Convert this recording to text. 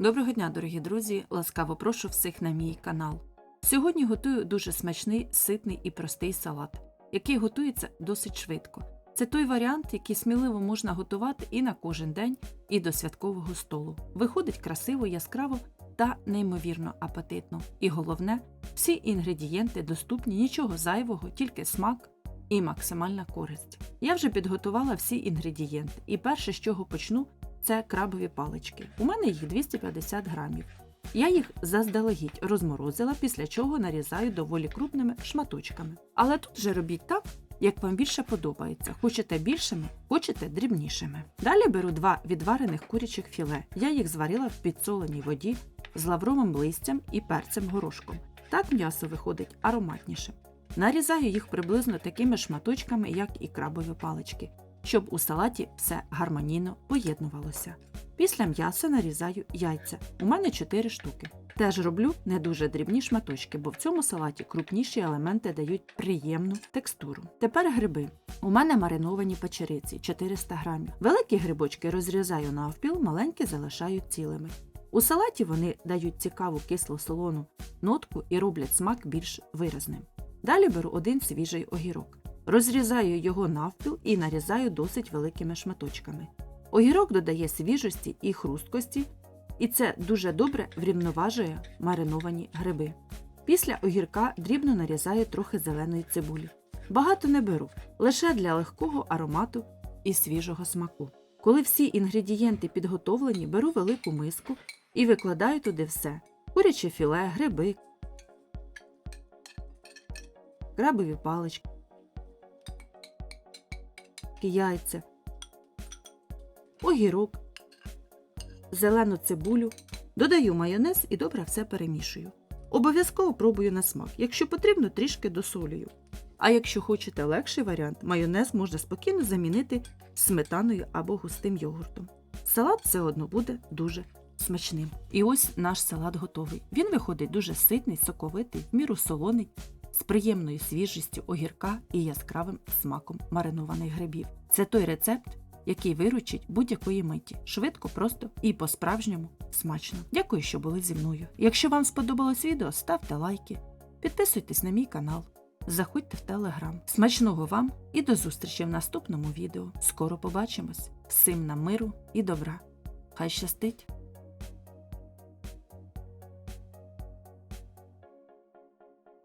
Доброго дня, дорогі друзі! Ласкаво прошу всіх на мій канал. Сьогодні готую дуже смачний, ситний і простий салат, який готується досить швидко. Це той варіант, який сміливо можна готувати і на кожен день, і до святкового столу. Виходить красиво, яскраво та неймовірно апетитно. І головне, всі інгредієнти доступні, нічого зайвого, тільки смак і максимальна користь. Я вже підготувала всі інгредієнти, і перше, з чого почну, це крабові палички. У мене їх 250 грамів. Я їх заздалегідь розморозила, після чого нарізаю доволі крупними шматочками. Але тут же робіть так, як вам більше подобається. Хочете більшими, хочете дрібнішими. Далі беру два відварених курячих філе. Я їх зварила в підсоленій воді з лавровим листям і перцем горошком. Так м'ясо виходить ароматніше. Нарізаю їх приблизно такими шматочками, як і крабові палички, щоб у салаті все гармонійно поєднувалося. Після м'яса нарізаю яйця. У мене 4 штуки. Теж роблю не дуже дрібні шматочки, бо в цьому салаті крупніші елементи дають приємну текстуру. Тепер гриби. У мене мариновані печериці 400 грамів. Великі грибочки розрізаю навпіл, маленькі залишаю цілими. У салаті вони дають цікаву кисло-солону нотку і роблять смак більш виразним. Далі беру один свіжий огірок. Розрізаю його навпіл і нарізаю досить великими шматочками. Огірок додає свіжості і хрусткості, і це дуже добре врівноважує мариновані гриби. Після огірка дрібно нарізаю трохи зеленої цибулі. Багато не беру, лише для легкого аромату і свіжого смаку. Коли всі інгредієнти підготовлені, беру велику миску і викладаю туди все: куряче філе, гриби, крабові палички, яйця, огірок, зелену цибулю, додаю майонез і добре все перемішую. Обов'язково пробую на смак, якщо потрібно, трішки досолюю. А якщо хочете легший варіант, майонез можна спокійно замінити сметаною або густим йогуртом. Салат все одно буде дуже смачним. І ось наш салат готовий. Він виходить дуже ситний, соковитий, в міру солоний, з приємною свіжістю огірка і яскравим смаком маринованих грибів. Це той рецепт, який виручить будь-якої миті. Швидко, просто і по-справжньому смачно. Дякую, що були зі мною. Якщо вам сподобалось відео, ставте лайки, підписуйтесь на мій канал, заходьте в телеграм. Смачного вам і до зустрічі в наступному відео. Скоро побачимось. Всім нам миру і добра. Хай щастить!